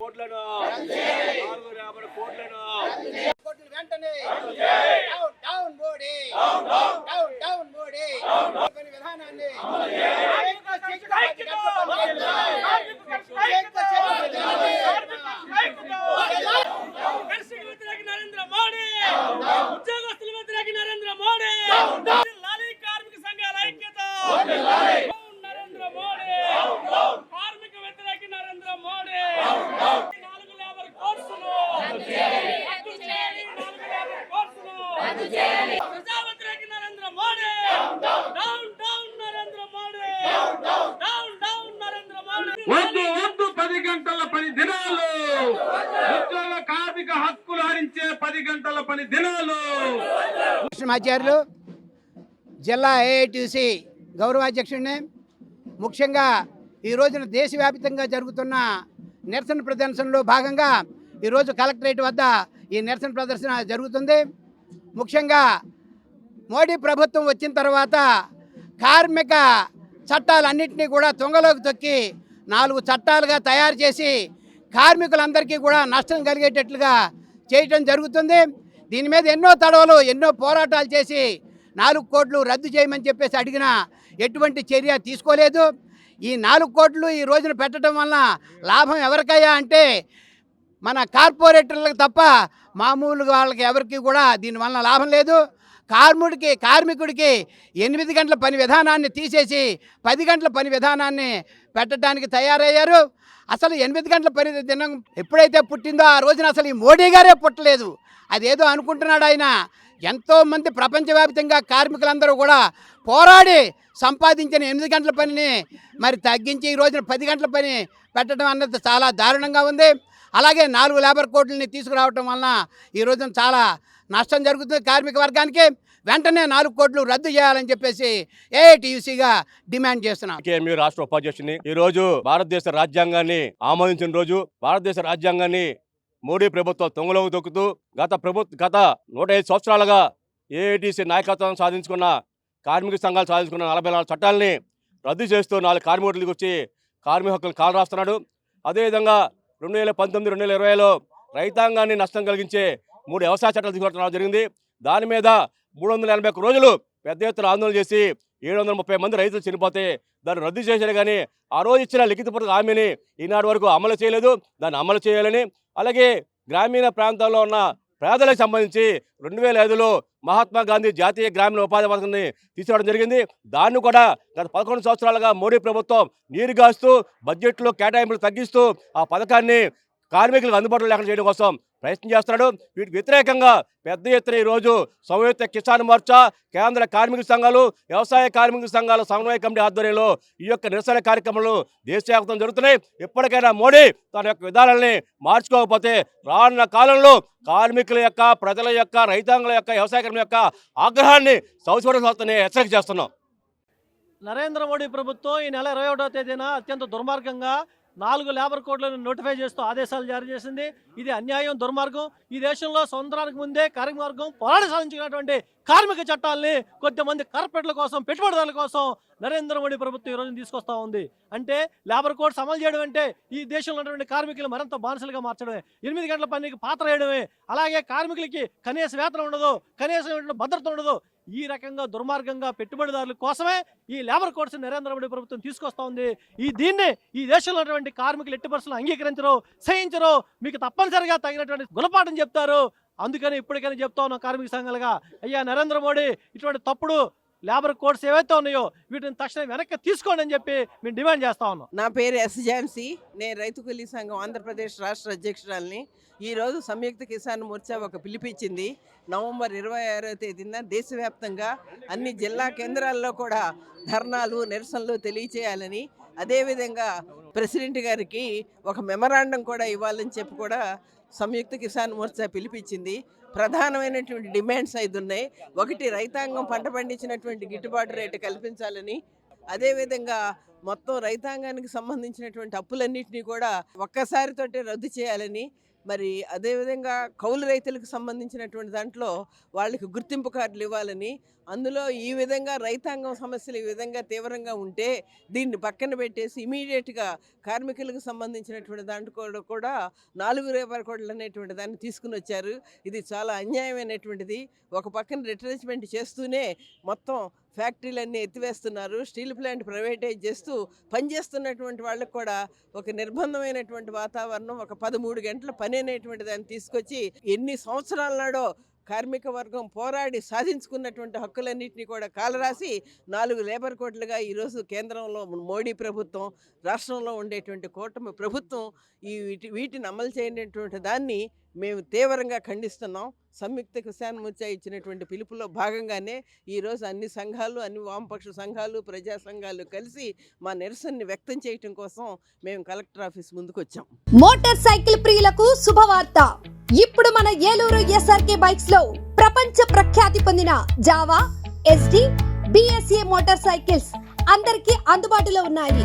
కోట్లను నాలుగు యాభై కోట్లను ఉద్యోగ కార్మిక హక్కులు హరించే పది గంటల పని దినాలు. కృష్ణమాచార్యులు జిల్లా ఏఐటిసి గౌరవాధ్యక్షుడిని ముఖ్యంగా ఈ రోజున దేశవ్యాప్తంగా జరుగుతున్న నిరసన ప్రదర్శనలో భాగంగా ఈరోజు కలెక్టరేట్ వద్ద ఈ నిరసన ప్రదర్శన జరుగుతుంది. ముఖ్యంగా మోడీ ప్రభుత్వం వచ్చిన తర్వాత కార్మిక చట్టాలన్నింటినీ కూడా తుంగలోకి తొక్కి నాలుగు చట్టాలుగా తయారు చేసి కార్మికులందరికీ కూడా నష్టం కలిగేటట్లుగా చేయటం జరుగుతుంది. దీని మీద ఎన్నో తడవలు ఎన్నో పోరాటాలు చేసి నాలుగు కోట్లు రద్దు చేయమని చెప్పేసి అడిగిన ఎటువంటి చర్య తీసుకోలేదు. ఈ నాలుగు కోట్లు ఈ రోజున పెట్టడం వలన లాభం ఎవరికయ్యా అంటే మన కార్పొరేటర్లకు తప్ప మామూలుగా వాళ్ళకి ఎవరికి కూడా దీనివల్ల లాభం లేదు. కార్ముడికి కార్మికుడికి ఎనిమిది గంటల పని విధానాన్ని తీసేసి పది గంటల పని విధానాన్ని పెట్టడానికి తయారయ్యారు. అసలు ఎనిమిది గంటల పని దినం ఎప్పుడైతే పుట్టిందో ఆ రోజున అసలు ఈ మోడీ గారే పుట్టలేదు. అదేదో అనుకుంటున్నాడు ఆయన. ఎంతోమంది ప్రపంచవ్యాప్తంగా కార్మికులందరూ కూడా పోరాడి సంపాదించిన ఎనిమిది గంటల పనిని మరి తగ్గించి ఈ రోజున పది గంటల పని పెట్టడం అన్నది చాలా దారుణంగా ఉంది. అలాగే నాలుగు లేబర్ కోడ్లని తీసుకురావటం వలన ఈ రోజున చాలా నష్టం జరుగుతుంది కార్మిక వర్గానికి. వెంటనే నాలుగు కోట్లు రద్దు చేయాలని చెప్పేసి ఏఐటీయూసీగా డిమాండ్ చేస్తున్నాం. రాష్ట్ర ఉపాధ్యక్షుని. ఈ రోజు భారతదేశ రాజ్యాంగాన్ని ఆమోదించిన రోజు భారతదేశ రాజ్యాంగాన్ని మోడీ ప్రభుత్వం తొంగలోకి తొక్కుతూ గత ప్రభు గత నూట ఐదు సంవత్సరాలుగా ఏఐటీసీ నాయకత్వం సాధించుకున్న కార్మిక సంఘాలు సాధించుకున్న నలభై నాలుగు చట్టాలని రద్దు చేస్తూ నాలుగు కార్మికులకు వచ్చి కార్మిక హక్కులు కాలు రాస్తున్నాడు అదేవిధంగా రెండు వేల పంతొమ్మిది రెండు వేల ఇరవైలో రైతాంగాన్ని నష్టం కలిగించే మూడు వ్యవసాయ చట్టాలు తీసుకురావడం జరిగింది. దాని మీద మూడు వందల ఎనభై ఒక్క రోజులు పెద్ద ఎత్తున ఆందోళన చేసి ఏడు వందల ముప్పై మంది రైతులు చనిపోతే దాన్ని రద్దు చేశారు కానీ ఆ రోజు ఇచ్చిన లిఖితపూర్వక హామీని ఈనాటి వరకు అమలు చేయలేదు. దాన్ని అమలు చేయాలని అలాగే గ్రామీణ ప్రాంతాల్లో ఉన్న పేదలకు సంబంధించి రెండు వేల ఐదులో మహాత్మా గాంధీ జాతీయ గ్రామీణ ఉపాధి పథకాన్ని తీసుకురావడం జరిగింది. దాన్ని కూడా గత పదకొండు సంవత్సరాలుగా మోడీ ప్రభుత్వం నీరు కాస్తూ బడ్జెట్లో కేటాయింపులు తగ్గిస్తూ ఆ పథకాన్ని కార్మికులకు అందుబాటులో లేకుండా చేయడం కోసం ప్రయత్నం చేస్తున్నాడు. వీటికి వ్యతిరేకంగా పెద్ద ఎత్తున ఈరోజు సంయుక్త కిసాన్ మోర్చా కేంద్ర కార్మిక సంఘాలు వ్యవసాయ కార్మిక సంఘాల సమన్వయ కమిటీ ఆధ్వర్యంలో ఈ యొక్క నిరసన కార్యక్రమాలు దేశవ్యాప్తం జరుగుతున్నాయి. ఎప్పటికైనా మోడీ తన యొక్క విధానాలని మార్చుకోకపోతే రానున్న కాలంలో కార్మికుల యొక్క ప్రజల యొక్క రైతాంగుల యొక్క వ్యవసాయ కార్మికుల యొక్క ఆగ్రహాన్ని సౌచూడ హెచ్చరిక చేస్తున్నాం. నరేంద్ర మోడీ ప్రభుత్వం ఈ నెల ఇరవై ఒకటో తేదీన అత్యంత దుర్మార్గంగా నాలుగు లేబర్ కోడ్లను నోటిఫై చేస్తూ ఆదేశాలు జారీ చేసింది. ఇది అన్యాయం దుర్మార్గం. ఈ దేశంలో స్వతంత్రానికి ముందే కార్మిక వర్గం పోరాట సాధించినటువంటి కార్మిక చట్టాలని కొద్దిమంది కార్పొరేట్ల కోసం పెట్టుబడిదారుల కోసం నరేంద్ర మోడీ ప్రభుత్వం ఈరోజు తీసుకొస్తూ తీసుకొస్తా ఉంది. అంటే లేబర్ కోడ్స్ అమలు చేయడం అంటే ఈ దేశంలో ఉన్నటువంటి కార్మికులు మరింత బానిసలుగా మార్చడమే. ఎనిమిది గంటల పనికి పాత్ర వేయడమే. అలాగే కార్మికులకి కనీస వేతనం ఉండదు కనీసం భద్రత ఉండదు. ఈ రకంగా దుర్మార్గంగా పెట్టుబడిదారుల కోసమే ఈ లేబర్ కోడ్స్ నరేంద్ర మోడీ ప్రభుత్వం తీసుకొస్తా ఉంది. ఈ దీన్ని ఈ దేశంలో ఉన్నటువంటి కార్మికులు ఎట్టి పరిస్థితులు అంగీకరించరు సహించరు. మీకు తప్పనిసరిగా తగినటువంటి గుణపాఠం చెప్తారు. అందుకని ఇప్పటికైనా చెప్తా ఉన్నాం కార్మిక సంఘాలుగా. అయ్యా నరేంద్ర మోడీ ఇటువంటి తప్పుడు లేబర్ కోడ్స్ ఏవైతే ఉన్నాయో వీటిని తక్షణం వెనక్కి తీసుకోండి అని చెప్పి మేము డిమాండ్ చేస్తా ఉన్నాం. నా పేరు ఎస్ జాన్సీ నేను రైతు కూలీ సంఘం ఆంధ్రప్రదేశ్ రాష్ట్ర అధ్యక్షురాలని. ఈరోజు సంయుక్త కిసాన్ మోర్చా ఒక పిలిపించింది. నవంబర్ ఇరవై ఆరో తేదీన దేశవ్యాప్తంగా అన్ని జిల్లా కేంద్రాల్లో కూడా ధర్నాలు నిరసనలు తెలియచేయాలని. అదేవిధంగా ప్రెసిడెంట్ గారికి ఒక మెమరాండం కూడా ఇవ్వాలని చెప్పి కూడా సంయుక్త కిసాన్ మోర్చా పిలిపించింది. ప్రధానమైనటువంటి డిమాండ్స్ ఐదు ఉన్నాయి. ఒకటి రైతాంగం పంట పండించినటువంటి గిట్టుబాటు రేటు కల్పించాలని అదేవిధంగా మొత్తం రైతాంగానికి సంబంధించినటువంటి అప్పులన్నింటినీ కూడా ఒక్కసారితోటే రద్దు చేయాలని మరి అదేవిధంగా కౌలు రైతులకు సంబంధించినటువంటి దాంట్లో వాళ్ళకి గుర్తింపు కార్డులు ఇవ్వాలని అందులో ఈ విధంగా రైతాంగం సమస్యలు ఈ విధంగా తీవ్రంగా ఉంటే దీన్ని పక్కన పెట్టేసి ఇమీడియట్గా కార్మికులకు సంబంధించినటువంటి దాంట్లో కూడా- కూడా నాలుగు రేపర్ కోట్లు అనేటువంటి దాన్ని తీసుకుని వచ్చారు. ఇది చాలా అన్యాయమైనటువంటిది. ఒక పక్కన రిటర్చ్మెంట్ చేస్తూనే మొత్తం ఫ్యాక్టరీలన్నీ ఎత్తివేస్తున్నారు. స్టీల్ ప్లాంట్ ప్రైవేటైజ్ చేస్తూ పనిచేస్తున్నటువంటి వాళ్ళకు కూడా ఒక నిర్బంధమైనటువంటి వాతావరణం ఒక పదమూడు గంటల పని అనేటువంటి దాన్ని తీసుకొచ్చి ఎన్ని సంవత్సరాల నాడో కార్మిక వర్గం పోరాడి సాధించుకున్నటువంటి హక్కులన్నింటినీ కూడా కాలరాసి నాలుగు లేబర్ కోట్లుగా ఈరోజు కేంద్రంలో మోడీ ప్రభుత్వం రాష్ట్రంలో ఉండేటువంటి కూటమి ప్రభుత్వం ఈ వీటి వీటిని అమలు చేయనటువంటి దాన్ని మేము తీవ్రంగా ఖండిస్తున్నాం. సంయుక్త కిసాన్ మోర్చా ఇచ్చినటువంటి పిలుపులో భాగంగానే ఈరోజు అన్ని సంఘాలు అన్ని వామపక్ష సంఘాలు ప్రజా సంఘాలు కలిసి మా నిరసనని వ్యక్తం చేయటం కోసం మేము కలెక్టర్ ఆఫీస్ ముందుకు వచ్చాం మోటార్ సైకిల్ ప్రియులకు శుభవార్త. ఇప్పుడు మన ఏలూరు ఎస్ఆర్కే బైక్స్లో ప్రపంచ ప్రఖ్యాతి పొందిన Jawa Yezdi BSA motor cycles అందరికీ అందుబాటులో ఉన్నాయి.